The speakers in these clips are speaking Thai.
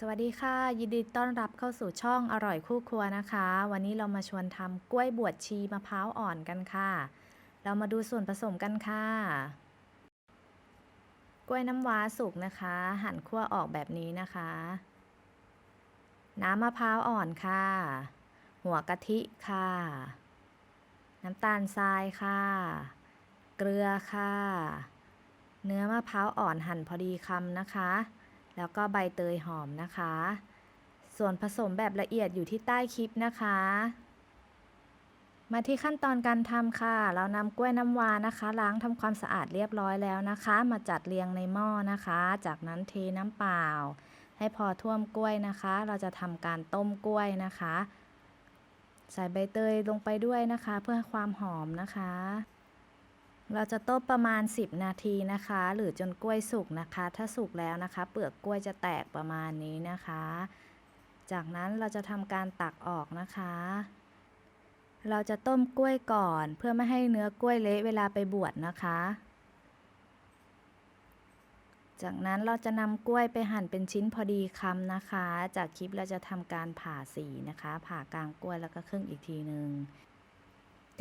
สวัสดีค่ะ ยินดีต้อนรับเข้าสู่ช่องอร่อยคู่ครัวนะคะ วันนี้เรามาชวนทำกล้วยบวชชีมะพร้าวอ่อนกันค่ะ เรามาดูส่วนผสมกันค่ะ กล้วยน้ำว้าสุกนะคะ หั่นขั้วออกแบบนี้นะคะ น้ำมะพร้าวอ่อนค่ะ หัวกะทิค่ะ น้ำตาลทรายค่ะ เกลือค่ะ เนื้อมะพร้าวอ่อนหั่นพอดีคำนะคะ แล้วก็ใบเตยหอมนะคะ ส่วนผสมแบบละเอียดอยู่ที่ใต้คลิปนะคะ มาที่ขั้นตอนการทำค่ะ เรานำกล้วยน้ำว้านะคะ ล้างทำความสะอาดเรียบร้อยแล้วนะคะ มาจัดเรียงในหม้อนะคะ จากนั้นเทน้ำเปล่า ให้พอท่วมกล้วยนะคะ เราจะทำการต้มกล้วยนะคะ ใส่ใบเตยลงไปด้วยนะคะ เพื่อความหอมนะคะ เราจะต้มประมาณ 10 นาทีนะคะ หรือจนกล้วยสุกนะคะ ถ้าสุกแล้วนะคะ เปลือกกล้วยจะแตกประมาณนี้นะคะ จากนั้นเราจะทำการตักออกนะคะ เราจะต้มกล้วยก่อนเพื่อไม่ให้เนื้อกล้วยเละเวลาไปบวชนะคะ จากนั้นเราจะนำกล้วยไปหั่นเป็นชิ้นพอดีคำนะคะ จากคลิปเราจะทำการผ่าสีนะคะ ผ่ากลางกล้วยแล้วก็ครึ่งอีกทีหนึ่ง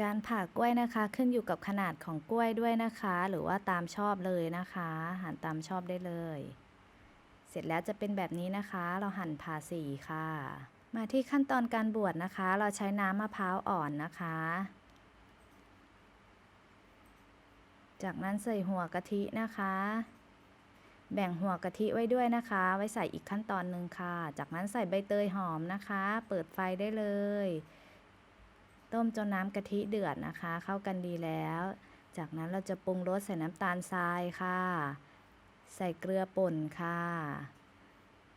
การผ่ากล้วยนะคะขึ้นอยู่กับขนาดของกล้วยด้วยนะคะ หรือว่าตามชอบเลยนะคะ หั่นตามชอบได้เลย เสร็จแล้วจะเป็นแบบนี้นะคะ เราหั่นผ่าสีค่ะ มาที่ขั้นตอนการบวชนะคะ เราใช้น้ำมะพร้าวอ่อนนะคะ จากนั้นใส่หัวกะทินะคะ แบ่งหัวกะทิไว้ด้วยนะคะ ไว้ใส่อีกขั้นตอนหนึ่งค่ะ จากนั้นใส่ใบเตยหอมนะคะ เปิดไฟได้เลย ต้มจนน้ำกะทิเดือดนะคะ เข้ากันดีแล้ว จากนั้นเราจะปรุงรสใส่น้ำตาลทรายค่ะ ใส่เกลือป่นค่ะ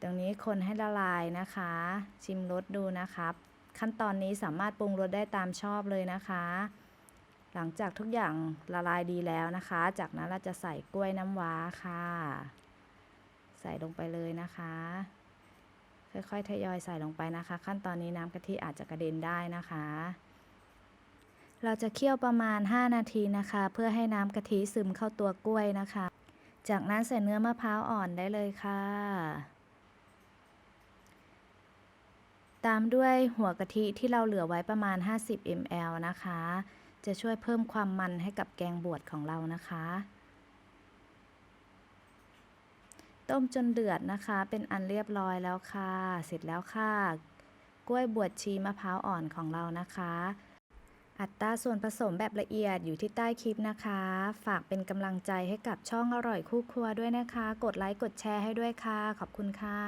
ตรงนี้คนให้ละลายนะคะ ชิมรสดูนะครับ ขั้นตอนนี้สามารถปรุงรสได้ตามชอบเลยนะคะ หลังจากทุกอย่างละลายดีแล้วนะคะ จากนั้นเราจะใส่กล้วยน้ำว้าค่ะ ใส่ลงไปเลยนะคะค่อยๆ ทยอยใส่ลงไปนะคะ ขั้นตอนนี้น้ำกะทิอาจจะกระเด็นได้นะคะ เราจะเคี่ยวประมาณ 5 นาทีนะคะ เพื่อให้น้ำกะทิซึมเข้าตัวกล้วยนะคะ จากนั้นใส่เนื้อมะพร้าวอ่อนได้เลยค่ะ ตามด้วยหัวกะทิที่เราเหลือไว้ประมาณ 50 ml นะคะ จะช่วยเพิ่มความมันให้กับแกงบวชของเรานะคะ ต้มจนเดือดนะคะ เป็นอันเรียบร้อยแล้วค่ะ เสร็จแล้วค่ะ กล้วยบวชชีมะพร้าวอ่อนของเรานะคะ อัตราส่วนผสมแบบละเอียดอยู่ที่ใต้คลิปนะคะ ฝากเป็นกำลังใจให้กับช่องอร่อยคู่ครัวด้วยนะคะ กดไลค์กดแชร์ให้ด้วยค่ะ ขอบคุณค่ะ